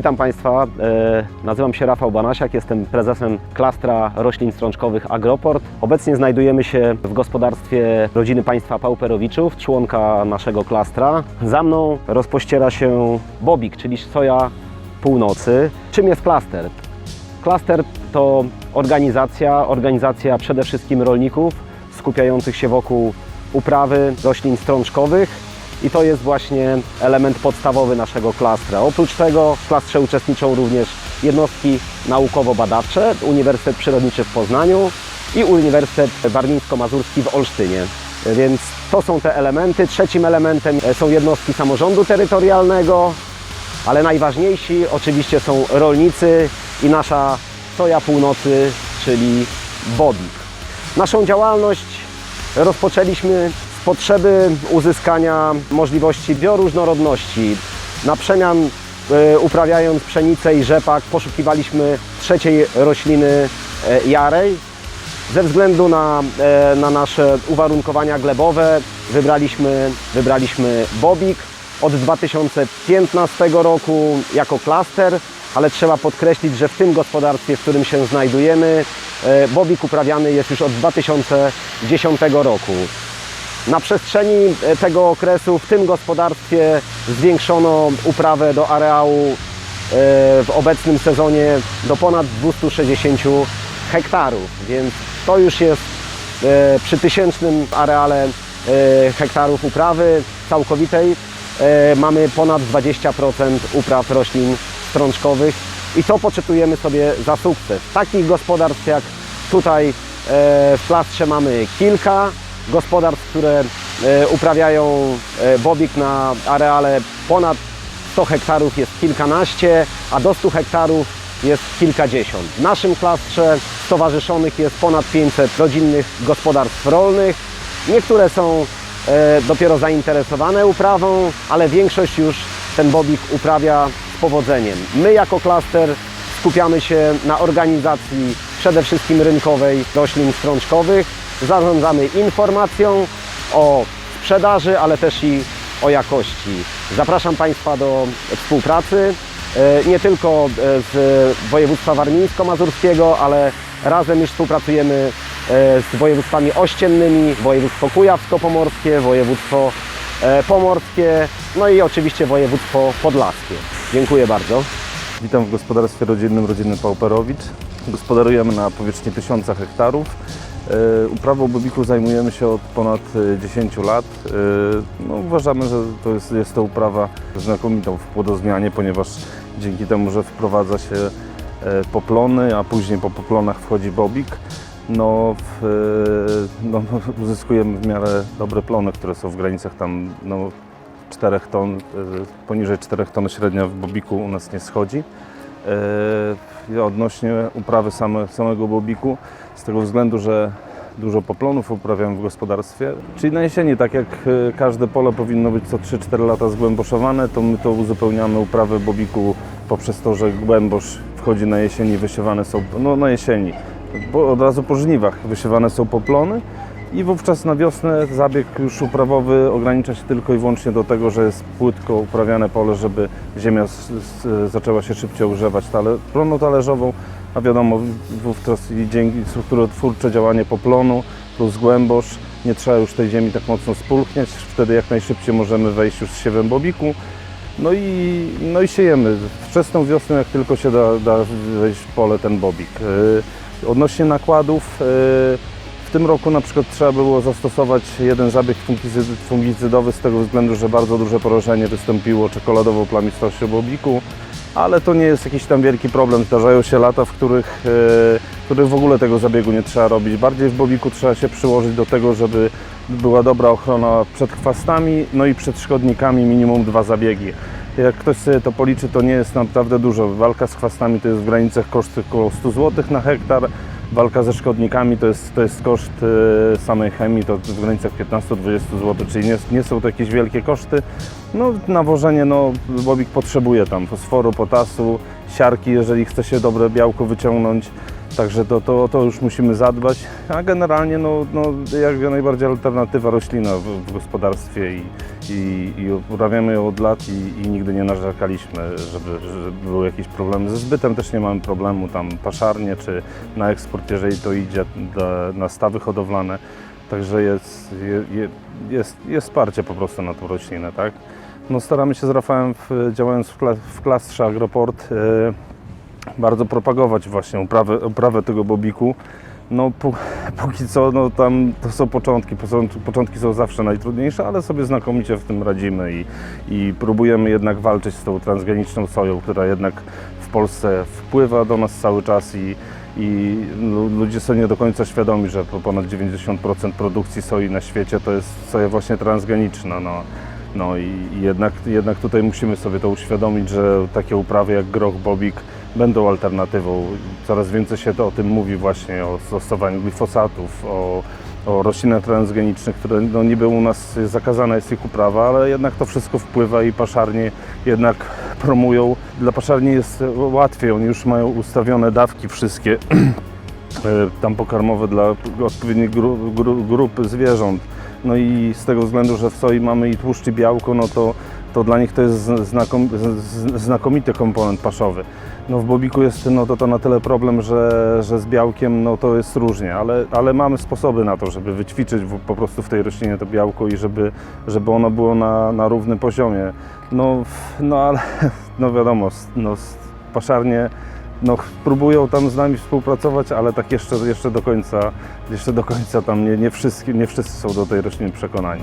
Witam Państwa, e, nazywam się Rafał Banasiak, jestem prezesem klastra roślin strączkowych Agroport. Obecnie znajdujemy się w gospodarstwie rodziny państwa Pauperowiczów, członka naszego klastra. Za mną rozpościera się Bobik, czyli soja północy. Czym jest klaster? Klaster to organizacja, organizacja przede wszystkim rolników skupiających się wokół uprawy roślin strączkowych i to jest właśnie element podstawowy naszego klastra. Oprócz tego w klastrze uczestniczą również jednostki naukowo-badawcze, Uniwersytet Przyrodniczy w Poznaniu i Uniwersytet Warmińsko-Mazurski w Olsztynie. Więc to są te elementy. Trzecim elementem są jednostki samorządu terytorialnego, ale najważniejsi oczywiście są rolnicy i nasza soja północy, czyli Bobik. Naszą działalność rozpoczęliśmy z potrzeby uzyskania możliwości bioróżnorodności. Na przemian e, uprawiając pszenicę i rzepak poszukiwaliśmy trzeciej rośliny e, jarej. Ze względu na, e, na nasze uwarunkowania glebowe wybraliśmy, wybraliśmy Bobik od 2015 roku jako klaster, ale trzeba podkreślić, że w tym gospodarstwie, w którym się znajdujemy, Bobik uprawiany jest już od 2010 roku. Na przestrzeni e, tego okresu w tym gospodarstwie zwiększono uprawę do areału e, w obecnym sezonie do ponad 260 hektarów, więc to już jest e, przy tysięcznym areale hektarów uprawy całkowitej mamy ponad 20% upraw roślin strączkowych i to poczytujemy sobie za sukces. Takich gospodarstw jak tutaj w klastrze mamy kilka gospodarstw, które e, uprawiają e, bobik na areale ponad 100 hektarów jest kilkanaście, a do 100 hektarów jest kilkadziesiąt. W naszym klastrze stowarzyszonych jest ponad 500 rodzinnych gospodarstw rolnych. Niektóre są e, dopiero zainteresowane uprawą, ale większość już ten bobik uprawia z powodzeniem. My jako klaster skupiamy się na organizacji przede wszystkim rynkowej roślin strączkowych. Zarządzamy informacją o sprzedaży, ale też i o jakości. Zapraszam Państwa do współpracy e, nie tylko e, z województwa warmińsko-mazurskiego, ale razem już współpracujemy e, z województwami ościennymi, województwo kujawsko-pomorskie, województwo pomorskie, no i oczywiście województwo podlaskie. Dziękuję bardzo. Witam w gospodarstwie rodzinnym Rodziny Pauperowicz. Gospodarujemy na powierzchni 1000 hektarów. E, Uprawą bobiku zajmujemy się od ponad e, 10 lat. E, No, uważamy, że to jest, jest to uprawa znakomitą w płodozmianie, ponieważ dzięki temu, że wprowadza się e, poplony, a później po poplonach wchodzi bobik, no, w, e, no, uzyskujemy w miarę dobre plony, które są w granicach tam no, 4 ton, e, poniżej 4 ton średnia w bobiku u nas nie schodzi. E, Odnośnie uprawy same, samego bobiku, z tego względu, że dużo poplonów uprawiam w gospodarstwie, czyli na jesieni, tak jak e, każde pole powinno być co 3-4 lata zgłęboszowane, to my to uzupełniamy uprawę bobiku poprzez to, że głębosz wchodzi na jesieni, wysiewane są, no na jesieni, bo od razu po żniwach wysiewane są poplony i wówczas na wiosnę zabieg już uprawowy ogranicza się tylko i wyłącznie do tego, że jest płytko uprawiane pole, żeby ziemia zaczęła się szybciej używać tale, ploną talerzową, a wiadomo wówczas dzięki strukturotwórcze działanie poplonu plus głębosz nie trzeba już tej ziemi tak mocno spulchniać, wtedy jak najszybciej możemy wejść już z siewem bobiku. No i, no i siejemy. Wczesną wiosną, jak tylko się da, da wejść w pole ten bobik. Yy, Odnośnie nakładów, yy, w tym roku na przykład trzeba było zastosować jeden zabieg fungicy- fungicydowy z tego względu, że bardzo duże porażenie wystąpiło czekoladową plamistością bobiku ale to nie jest jakiś tam wielki problem. Zdarzają się lata, w których, e, w których w ogóle tego zabiegu nie trzeba robić. Bardziej w bobiku trzeba się przyłożyć do tego, żeby była dobra ochrona przed chwastami, no i przed szkodnikami minimum dwa zabiegi. Jak ktoś sobie to policzy, to nie jest naprawdę dużo. Walka z chwastami to jest w granicach koszty około 100 zł na hektar. Walka ze szkodnikami to jest, to jest koszt e, samej chemii, to w granicach 15-20 zł, czyli nie, nie są to jakieś wielkie koszty. No, nawożenie, no, bobik potrzebuje tam fosforu, potasu, siarki, jeżeli chce się dobre białko wyciągnąć. Także to, to, to już musimy zadbać, a generalnie no, no, jak najbardziej alternatywa roślina w, w gospodarstwie i, i, i uprawiamy ją od lat i, i nigdy nie narzekaliśmy, żeby, żeby były jakieś problemy. Ze zbytem też nie mamy problemu, tam paszarnie czy na eksport, jeżeli to idzie do, na stawy hodowlane. Także jest, je, je, jest, jest wsparcie po prostu na tą roślinę, tak? No staramy się z Rafałem, w, działając w, kla, w klastrze Agroport, e, bardzo propagować właśnie uprawę, uprawę tego bobiku. No pó- póki co, no tam to są początki, Począt- początki są zawsze najtrudniejsze, ale sobie znakomicie w tym radzimy i, i próbujemy jednak walczyć z tą transgeniczną soją, która jednak w Polsce wpływa do nas cały czas i, i lu- ludzie są nie do końca świadomi, że po ponad 90% produkcji soi na świecie to jest soja właśnie transgeniczna. No. No i jednak, jednak tutaj musimy sobie to uświadomić, że takie uprawy jak groch, bobik będą alternatywą. Coraz więcej się to o tym mówi właśnie, o stosowaniu glifosatów, o, o roślinach transgenicznych, które no niby u nas zakazana jest ich uprawa, ale jednak to wszystko wpływa i paszarnie jednak promują. Dla paszarni jest łatwiej, oni już mają ustawione dawki wszystkie e, tam pokarmowe dla odpowiednich gru, gru, grup zwierząt. No i z tego względu, że w soi mamy i tłuszcz i białko, no to, to dla nich to jest znakomity komponent paszowy. No w bobiku jest no to, to na tyle problem, że, że z białkiem no to jest różnie, ale, ale mamy sposoby na to, żeby wyćwiczyć w, po prostu w tej roślinie to białko i żeby, żeby ono było na, na równym poziomie. No, no ale no wiadomo, no, paszarnie no, próbują tam z nami współpracować, ale tak jeszcze, jeszcze do końca, jeszcze do końca tam nie, nie, wszyscy, nie wszyscy są do tej rośliny przekonani.